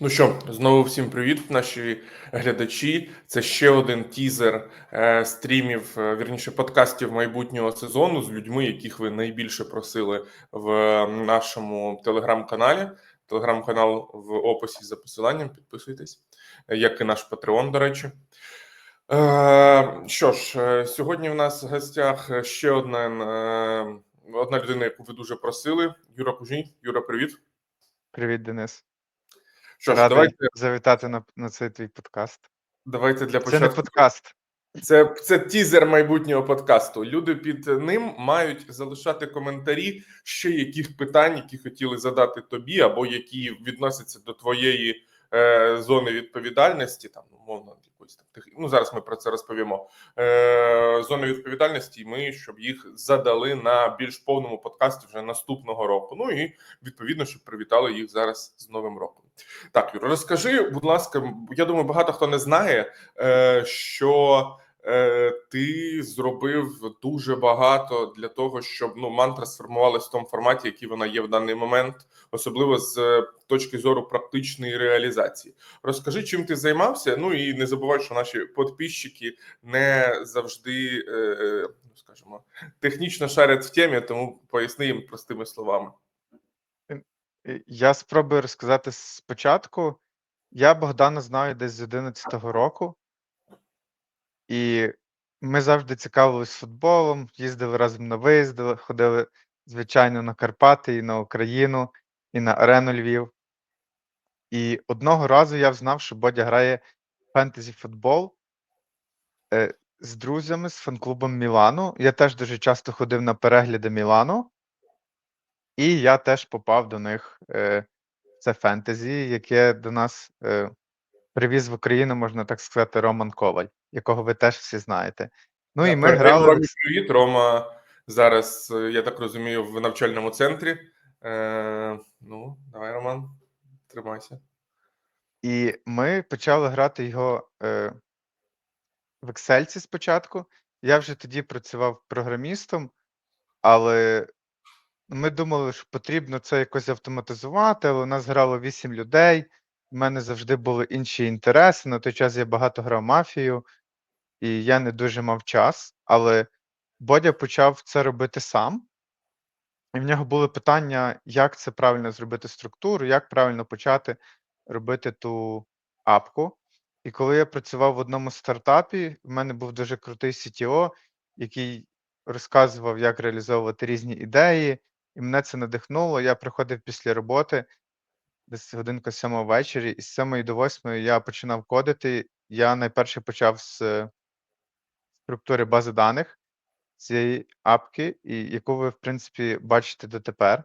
Ну що, знову всім привіт, наші глядачі. Це ще один тізер е, стрімів, е, вірніше подкастів майбутнього сезону з людьми, яких ви найбільше просили в нашому телеграм-каналі. Телеграм-канал в описі за посиланням. Підписуйтесь, е, як і наш Патреон, до речі. Що ж, сьогодні в нас в гостях ще одна, одна людина, яку ви дуже просили. Юра Кужній. Юра, привіт. Привіт, Денис. Що ж, Радий давайте, завітати на, на цей твій подкаст. давайте для Це початку. не подкаст. Це, це тізер майбутнього подкасту. Люди під ним мають залишати коментарі ще яких питань, які хотіли задати тобі, або які відносяться до твоєї е, зони відповідальності. Там умовно якоїсь там тех- ну зараз ми про це розповімо. Е, зони відповідальності. і Ми щоб їх задали на більш повному подкасті вже наступного року. Ну і відповідно, щоб привітали їх зараз з новим роком. Так, Юра, розкажи, будь ласка, я думаю, багато хто не знає, е, що е, ти зробив дуже багато для того, щоб ну мантра сформувалась в тому форматі, який вона є в даний момент, особливо з е, точки зору практичної реалізації. Розкажи, чим ти займався. Ну і не забувай, що наші підписчики не завжди, скажімо, технічно шарять в темі, тому поясни їм простими словами. Е, Я спробую розказати спочатку. Я Богдана знаю десь з 11-го року, і ми завжди цікавились футболом, їздили разом на виїзди, ходили, звичайно, на Карпати, і на Україну, і на Арену Львів. І одного разу я взнав, що Бодя грає фентезі футбол е, з друзями, з фан-клубом Мілану. Я теж дуже часто ходив на перегляди Мілану. І я теж попав до них е, це фентезі, яке до нас е, привіз в Україну, можна так сказати, Роман Коваль, якого ви теж всі знаєте. Ну і ми грали. Ромі привіт. Рома зараз, е, я так розумію, в навчальному центрі. Е, ну, давай, Роман, тримайся. І ми почали грати його е, в Excel спочатку. Я вже тоді працював програмістом, але ми думали, що потрібно це якось автоматизувати, але у нас грало 8 людей. У мене завжди були інші інтереси. На той час я багато грав мафію, і я не дуже мав час. Але Бодя почав це робити сам. І в нього були питання, як це правильно зробити структуру, як правильно почати робити ту апку. І коли я працював в одному стартапі, в мене був дуже крутий CTO, який розказував, як реалізовувати різні ідеї, і мене це надихнуло. Я приходив після роботи десь годинка сьома ввечері, і з 7 до 8 я починав кодити. Я найперше почав з е, структури бази даних цієї апки, і яку ви, в принципі, бачите дотепер.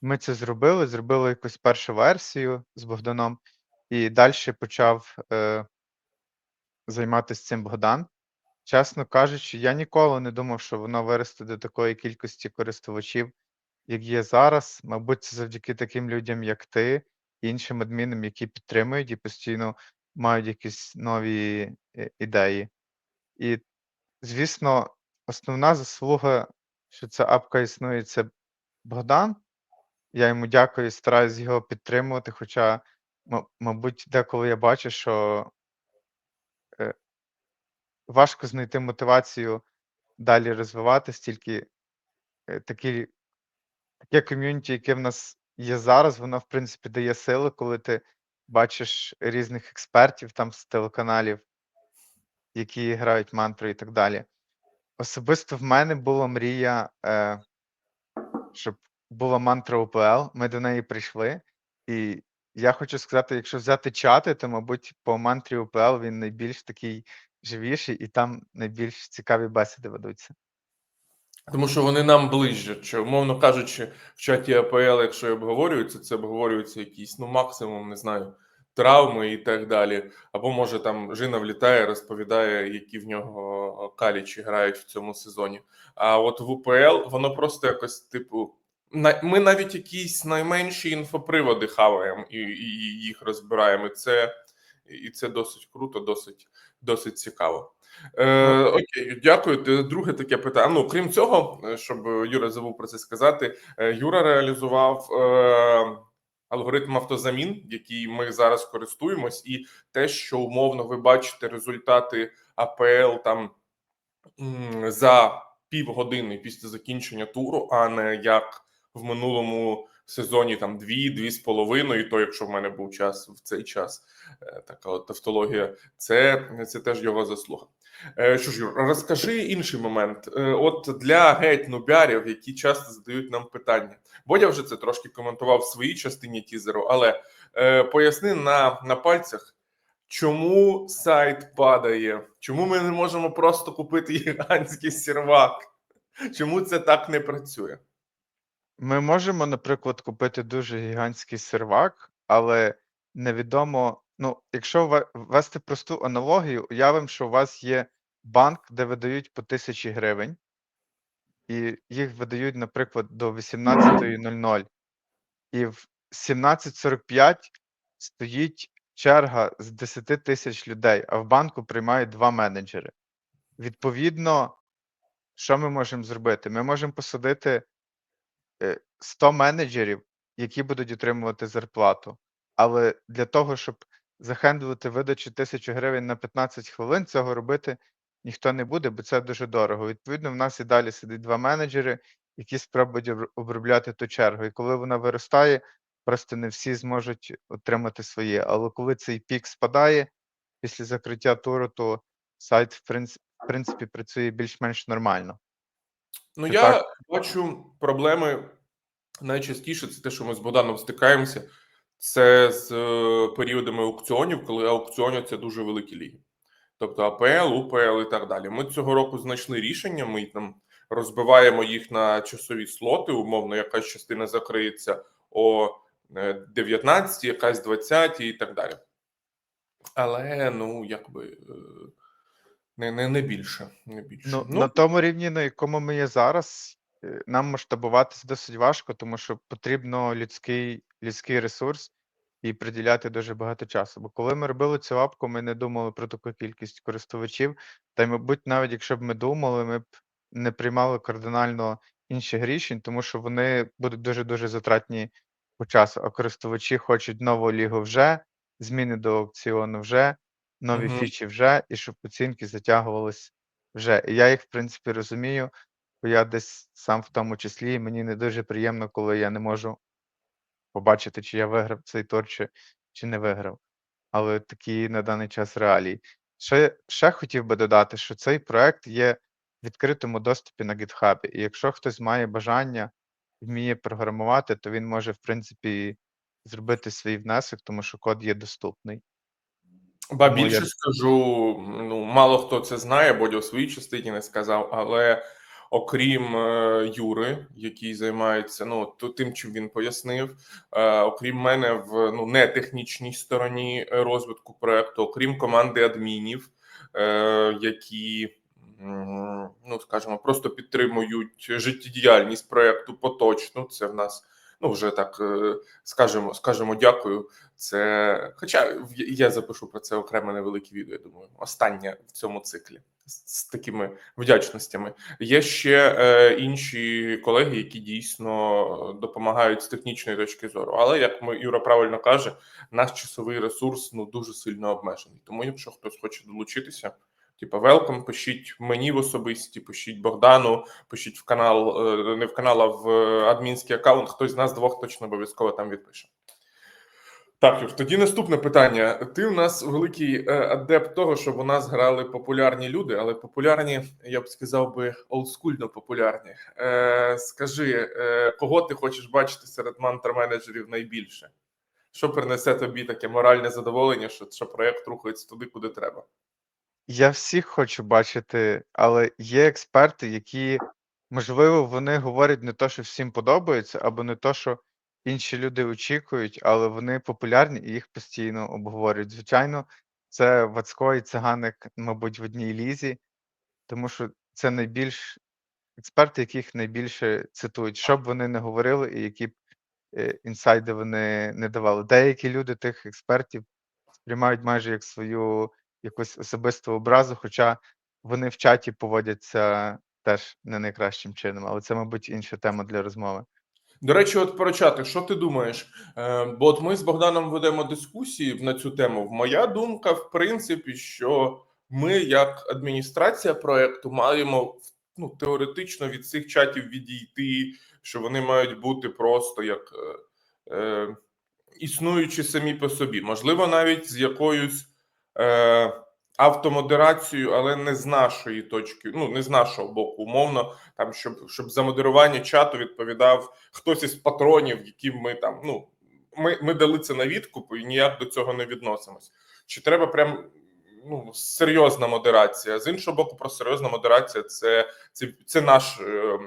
Ми це зробили, зробили якусь першу версію з Богданом, і далі почав е, займатися цим Богдан. Чесно кажучи, я ніколи не думав, що воно виросте до такої кількості користувачів, як є зараз. Мабуть, це завдяки таким людям, як ти, іншим адмінам, які підтримують і постійно мають якісь нові е, ідеї. І, звісно, основна заслуга, що ця апка існує, це Богдан. Я йому дякую і стараюсь його підтримувати. Хоча, мабуть, деколи я бачу, що е, важко знайти мотивацію далі розвиватись, тільки е, такі, таке ком'юніті, яке в нас є зараз, воно, в принципі, дає сили, коли ти бачиш різних експертів там з телеканалів, які грають мантру і так далі. Особисто в мене була мрія, е, щоб була мантра ОПЛ. Ми до неї прийшли. І я хочу сказати, якщо взяти чати, то, мабуть, по мантрі ОПЛ він найбільш такий живіший, і там найбільш цікаві бесіди ведуться. Тому що вони нам ближче. Чи, умовно кажучи, в чаті АПЛ, якщо обговорюються, це обговорюються якісь, ну, максимум, не знаю, травми і так далі. Або може там Жина влітає, розповідає, які в нього калічі грають в цьому сезоні. А от в УПЛ воно просто якось, типу, ми навіть якісь найменші інфоприводи хаваємо і, і їх розбираємо. І це, і це досить круто, досить, досить цікаво. Е, окей, дякую. Друге таке питання. Ну, крім цього, е, щоб Юра забув про це сказати, е, Юра реалізував е, алгоритм автозамін, який ми зараз користуємось, і те, що умовно ви бачите результати АПЛ там за півгодини після закінчення туру, а не як в минулому сезоні там дві, дві з половиною, то якщо в мене був час в цей час, е, така от тавтологія, це, це теж його заслуга. Е, Що ж, Юр, розкажи інший момент. Е, От для геть нубярів, які часто задають нам питання. Бодя вже це трошки коментував в своїй частині тізеру, але е, поясни на, на пальцях, чому сайт падає, чому ми не можемо просто купити гігантський сервак, чому це так не працює? Ми можемо, наприклад, купити дуже гігантський сервак, але невідомо. Ну, якщо ввести просту аналогію, уявимо, що у вас є банк, де видають по тисячі гривень, і їх видають, наприклад, до 18.00. І в 17.45 стоїть черга з 10 тисяч людей, а в банку приймають два менеджери. Відповідно, що ми можемо зробити? Ми можемо посадити е, 100 менеджерів, які будуть отримувати зарплату. Але для того, щоб захендлити видачу 1000 гривень на 15 хвилин, цього робити ніхто не буде, бо це дуже дорого. Відповідно, в нас і далі сидить два менеджери, які спробують обробляти ту чергу. І коли вона виростає, просто не всі зможуть отримати своє. Але коли цей пік спадає після закриття туру, то сайт, в принципі, працює більш-менш нормально. Ну, Це я так. бачу проблеми найчастіше це те, що ми з Богданом стикаємося. Це з е, періодами аукціонів, коли аукціонюються дуже великі ліги. Тобто АПЛ, УПЛ і так далі. Ми цього року знайшли рішення. Ми там розбиваємо їх на часові слоти. Умовно, якась частина закриється о е, 19, якась 20 і так далі. Але ну, якби е, не, не, не більше. Не більше. Ну, на тому рівні, на якому ми є зараз, е, нам масштабуватися досить важко, тому що потрібно людський, людський ресурс і приділяти дуже багато часу. Бо коли ми робили цю апку, ми не думали про таку кількість користувачів. Та й, мабуть, навіть якщо б ми думали, ми б не приймали кардинально інших рішень, тому що вони будуть дуже дуже затратні по часу. А користувачі хочуть нову лігу вже, зміни до аукціону вже, нові Мгм. фічі вже, і щоб оцінки затягувались вже. І я їх, в принципі, розумію, бо я десь сам в тому числі, і мені не дуже приємно, коли я не можу побачити, чи я виграв цей тур, чи, чи не виграв. Але такі на даний час реалії. Ще, ще хотів би додати, що цей проект є в відкритому доступі на GitHub. І якщо хтось має бажання, вміє програмувати, то він може, в принципі, зробити свій внесок, тому що код є доступний. Ба більше я- скажу, ну мало хто це знає, Бодя у своїй частині не сказав, але окрім е, Юри, який займається ну то тим, чим він пояснив, е, окрім мене в ну не технічній стороні е, розвитку проекту, окрім команди адмінів, які ну скажімо, просто підтримують життєдіяльність проекту поточну. Це в нас ну вже так скажемо, скажемо дякую. Це, хоча я запишу про це окреме невелике відео. Я думаю, останнє в цьому циклі з, такими вдячностями. Є ще е, інші колеги, які дійсно допомагають з технічної точки зору. Але як ми Юра правильно каже, наш часовий ресурс ну дуже сильно обмежений. Тому, якщо хтось хоче долучитися, типа велком, пишіть мені в особисті, пишіть Богдану, пишіть в канал, е, не в канал, а в е, адмінський аккаунт. Хтось з нас двох точно обов'язково там відпише. Так, Юр, тоді наступне питання. Ти у нас великий е, адепт того, щоб у нас грали популярні люди, але популярні, я б сказав би, олдскульно популярні. Е, скажи, е, кого ти хочеш бачити серед мантр-менеджерів найбільше? Що принесе тобі таке моральне задоволення, що, що проєкт рухається туди, куди треба? Я всіх хочу бачити, але є експерти, які, можливо, вони говорять не то, що всім подобається, або не то, що інші люди очікують, але вони популярні і їх постійно обговорюють. Звичайно, це Вацько і Циганик, мабуть, в одній лізі, тому що це найбільш експерти, яких найбільше цитують, що б вони не говорили, і які б е, інсайди вони не давали. Деякі люди тих експертів сприймають майже як свою якусь особисту образу, хоча вони в чаті поводяться теж не найкращим чином, але це, мабуть, інша тема для розмови. До речі, от про чати, що ти думаєш? Е, бо от ми з Богданом ведемо дискусії на цю тему. Моя думка, в принципі, що ми, як адміністрація проекту, маємо ну, теоретично від цих чатів відійти, що вони мають бути просто як е, е, існуючі самі по собі, можливо, навіть з якоюсь е, автомодерацією, але не з нашої точки, ну не з нашого боку, умовно, там щоб, щоб за модерування чату відповідав хтось із патронів, яким ми там ну. Ми, ми дали це на відкуп і ніяк до цього не відносимось. Чи треба прям ну серйозна модерація? З іншого боку, про серйозна модерація це, це, це наш е,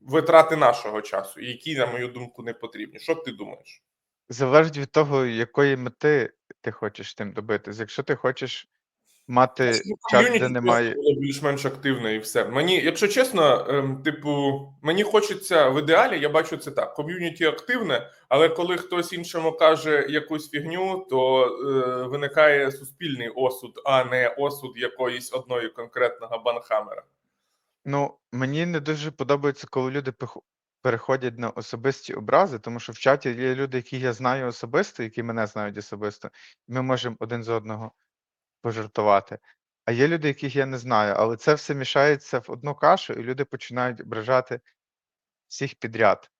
витрати нашого часу, які, на мою думку, не потрібні. Що ти думаєш? Залежить від того, якої мети ти хочеш тим добитись. Якщо ти хочеш мати чат, де немає. було більш-менш активне і все. Мені, якщо чесно, ем, типу, мені хочеться в ідеалі, я бачу це так: ком'юніті активне, але коли хтось іншому каже якусь фігню, то е, виникає суспільний осуд, а не осуд якоїсь одної конкретного банхамера. Ну, мені не дуже подобається, коли люди переходять на особисті образи, тому що в чаті є люди, які я знаю особисто, які мене знають особисто, і ми можемо один з одного пожартувати. А є люди, яких я не знаю, але це все мішається в одну кашу, і люди починають ображати всіх підряд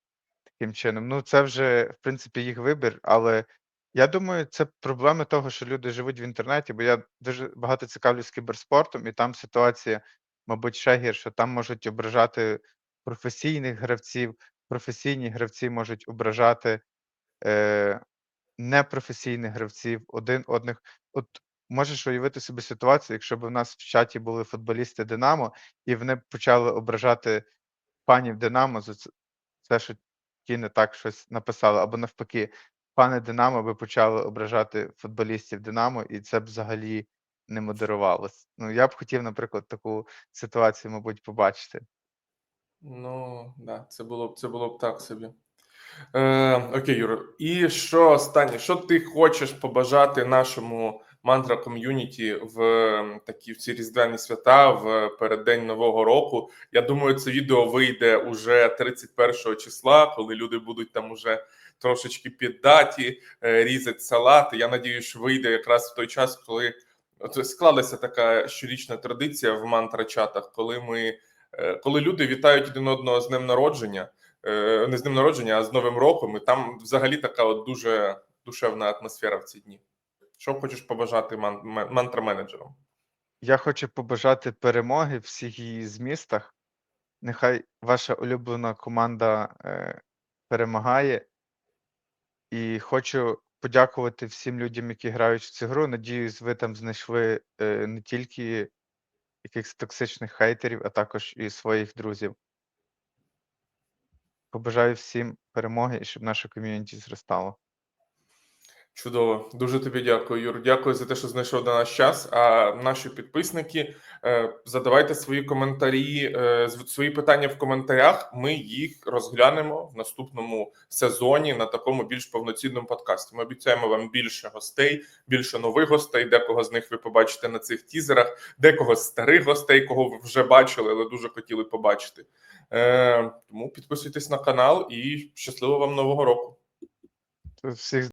таким чином. Ну, це вже, в принципі, їх вибір, але я думаю, це проблеми того, що люди живуть в інтернеті, бо я дуже багато цікавлюсь кіберспортом, і там ситуація, мабуть, ще гірша. Там можуть ображати професійних гравців, професійні гравці можуть ображати е, непрофесійних гравців, один одних. От можеш уявити собі ситуацію, якщо б у нас в чаті були футболісти Динамо, і вони почали ображати панів Динамо за це, що ті не так щось написали, або навпаки, пани Динамо би почали ображати футболістів Динамо, і це б взагалі не модерувалось. Ну, я б хотів, наприклад, таку ситуацію, мабуть, побачити. Ну, да, це було б це було б так собі. Е, окей, Юро. І що останнє? Що ти хочеш побажати нашому мантра ком'юніті в такі в ці різдвяні свята в переддень Нового року? Я думаю, це відео вийде уже 31 числа, коли люди будуть там уже трошечки піддаті, е, різать салати. Я надію, що вийде якраз в той час, коли склалася така щорічна традиція в мантра-чатах, коли ми е, коли люди вітають один одного з днем народження е, не з днем народження, а з Новим роком. І там взагалі така от дуже душевна атмосфера в ці дні. Що хочеш побажати ман- ме- мантра-менеджерам? Я хочу побажати перемоги всіх її змістах. Нехай ваша улюблена команда е, перемагає. І хочу подякувати всім людям, які грають в цю гру. Надіюсь, ви там знайшли е, не тільки якихось токсичних хейтерів, а також і своїх друзів. Побажаю всім перемоги і щоб наша ком'юніті зростало. Чудово, дуже тобі дякую, Юр. Дякую за те, що знайшов до нас час. А наші підписники е, задавайте свої коментарі, е, свої питання в коментарях. Ми їх розглянемо в наступному сезоні на такому більш повноцінному подкасті. Ми обіцяємо вам більше гостей, більше нових гостей. Декого з них ви побачите на цих тізерах, декого з старих гостей, кого ви вже бачили, але дуже хотіли побачити. Е, тому підписуйтесь на канал і щасливо вам нового року. Всіх